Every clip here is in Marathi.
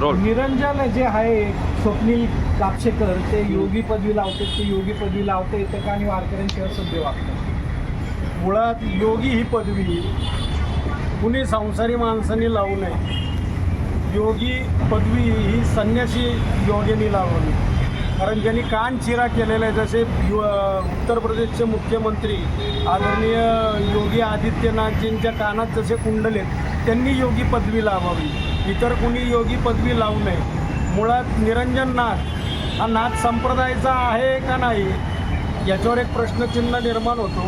रोल निरंजन जे आहे स्वप्नील कापशेकर ते योगी पदवी लावते ते योगी पदवी लावते ते का आणि वारकऱ्यांशिवाय सध्या वागतात. मुळात योगी ही पदवी कुणी संसारी माणसांनी लावू नये. योगी पदवी ही संन्यासी योगींनी लावली कारण ज्यांनी कान चिरा केलेला आहे जसे यु उत्तर प्रदेशचे मुख्यमंत्री आदरणीय योगी आदित्यनाथजींच्या कानात जसे कुंडले आहेत, त्यांनी योगी पदवी लावावी. इतर कुणी योगी पदवी लावू नये. मुळात निरंजन नाथ हा नाथ संप्रदायाचा आहे का नाही याच्यावर एक प्रश्नचिन्ह निर्माण होतो.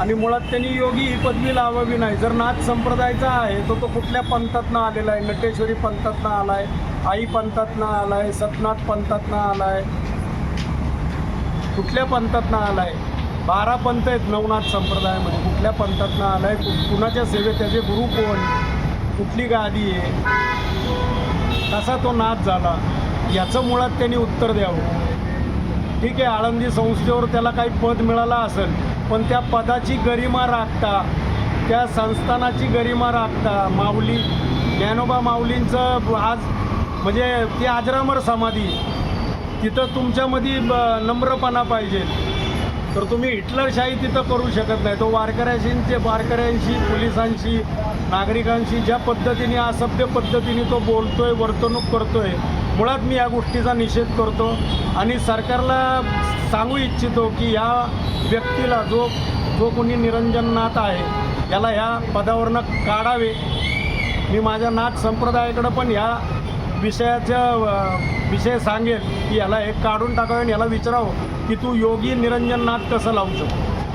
आणि मुळात त्यांनी योगी ही पदवी लावावी नाही. जर नाथ संप्रदायाचा आहे तर तो कुठल्या पंथातनं आलेला आहे? नटेश्वरी पंथातनं आला आहे आई पंथातनं आला आहे सतनाथ पंथातनं आला आहे कुठल्या पंथातनं आला आहे बारा पंथ आहेत नवनाथ संप्रदायामध्ये. कुठल्या पंथातनं आला आहे कुणाच्या सेवेत? त्याचे गुरु कोण? कुठली गादी आहे? कसा तो नाद झाला? याचं मुळात त्यांनी उत्तर द्यावं. ठीक आहे आळंदी संस्थेवर त्याला काही पद मिळालं असेल पण त्या पदाची गरिमा राखता त्या संस्थानाची गरिमा राखता माऊली ज्ञानोबा माऊलींचं आज म्हणजे ती आजरामर समाधी आहे. तिथं तुमच्यामध्ये ब- नम्रपणा पाहिजे. तर तुम्ही हिटलरशाही तिथं करू शकत नाही. तो वारकऱ्यांशी वारकऱ्यांशी पोलिसांशी नागरिकांशी ज्या पद्धतीने असभ्य पद्धतीने तो बोलतोय वर्तणूक करतोय मुळात मी या गोष्टीचा निषेध करतो. आणि सरकारला सांगू इच्छितो की या व्यक्तीला जो जो कोणी निरंजननाथ आहे याला ह्या पदावरनं काढावे. मी माझ्या नाथ संप्रदायाकडं पण ह्या विषयाच्या विषय सांगेल की याला एक काढून टाकावे आणि याला विचारावं की तू योगी निरंजननाथ कसं लावू शकतो?